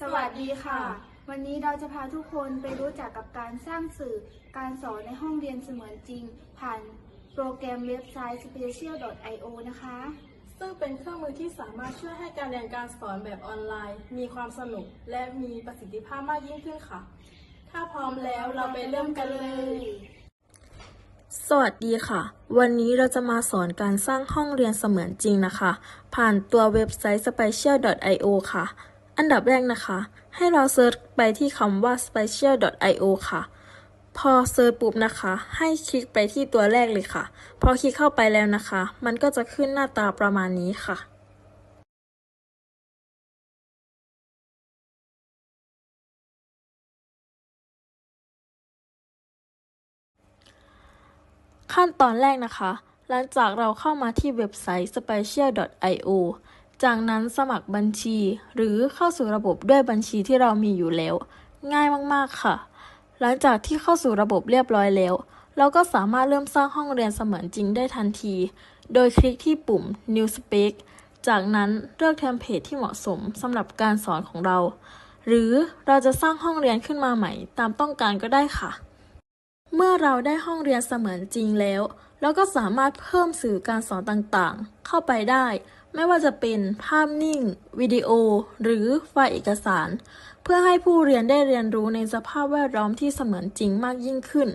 สวัสดีค่ะ วันนี้เราจะพาทุกคนไปรู้จักกับการสร้างสื่อการสอนในห้องเรียนเสมือนจริง ผ่านโปรแกรมเว็บไซต์ special.io นะคะ ซึ่งเป็นเครื่องมือที่สามารถช่วยให้การเรียนการสอนแบบออนไลน์ มีความสนุกและมีประสิทธิภาพมากยิ่งขึ้นค่ะ ถ้าพร้อมแล้วเราไปเริ่มกันเลย สวัสดีค่ะ วันนี้เราจะมาสอนการสร้างห้องเรียนเสมือนจริงนะคะ ผ่านตัวเว็บไซต์ spatial.io ค่ะ อันดับแรกนะคะ ให้เราเซิร์ชไปที่คำว่า spatial.io ค่ะ พอเซิร์ชปุ๊บนะคะ ให้คลิกไปที่ตัวแรกเลยค่ะ พอคลิกเข้าไปแล้วนะคะ มันก็จะขึ้นหน้าตาประมาณนี้ค่ะขั้นตอนแรกนะคะ หลังจากเราเข้ามาที่เว็บไซต์ spatial.io จากนั้นสมัครบัญชีหรือเข้าสู่ระบบด้วยบัญชีที่เรามีอยู่แล้ว ง่ายมากๆค่ะ หลังจากที่เข้าสู่ระบบเรียบร้อยแล้ว เราก็สามารถเริ่มสร้างห้องเรียนเสมือนจริงได้ทันที โดยคลิกที่ปุ่ม New Space จากนั้นเลือกเทมเพลตที่เหมาะสมสำหรับการสอนของเรา หรือเราจะสร้างห้องเรียนขึ้นมาใหม่ ตามต้องการก็ได้ค่ะ เมื่อเราได้ห้องเรียนเสมือนจริงแล้ว เราก็สามารถเพิ่มสื่อการสอนต่างๆ เข้าไปได้ ไม่ว่าจะเป็นภาพนิ่ง วิดีโอ หรือไฟล์เอกสาร เพื่อให้ผู้เรียนได้เรียนรู้ในสภาพแวดล้อมที่เสมือนจริงมากยิ่งขึ้น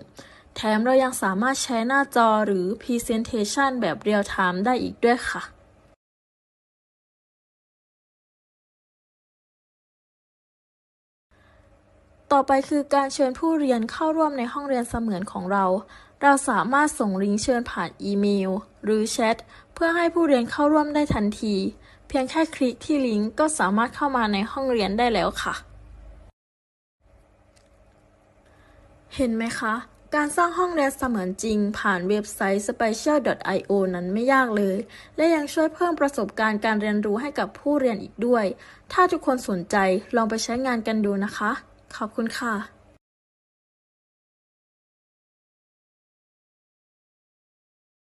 แถมเรายังสามารถใช้หน้าจอหรือ Presentation แบบเรียลไทม์ได้อีกด้วยค่ะต่อไปคือการเชิญผู้เรียนเข้าร่วมในห้องเรียนเสมือนของเรา เราสามารถส่งลิงก์เชิญผ่านอีเมล หรือแชท พื่อให้ผู้เรียนเข้าร่วมได้ทันที เพียงแค่คลิกที่ลิงก์ก็สามารถเข้ามาในห้องเรียนได้แล้วค่ะ เห็นไหมคะ การสร้างห้องเรียนเสมือนจริง ผ่านเว็บไซต์ spatial.io นั้นไม่ยากเลย และยังช่วยเพิ่มประสบการณ์การเรียนรู้ให้กับผู้เรียนอีกด้วย ถ้าทุกคนสนใจลองไปใช้งานกันดูนะคะ ขอบคุณค่ะ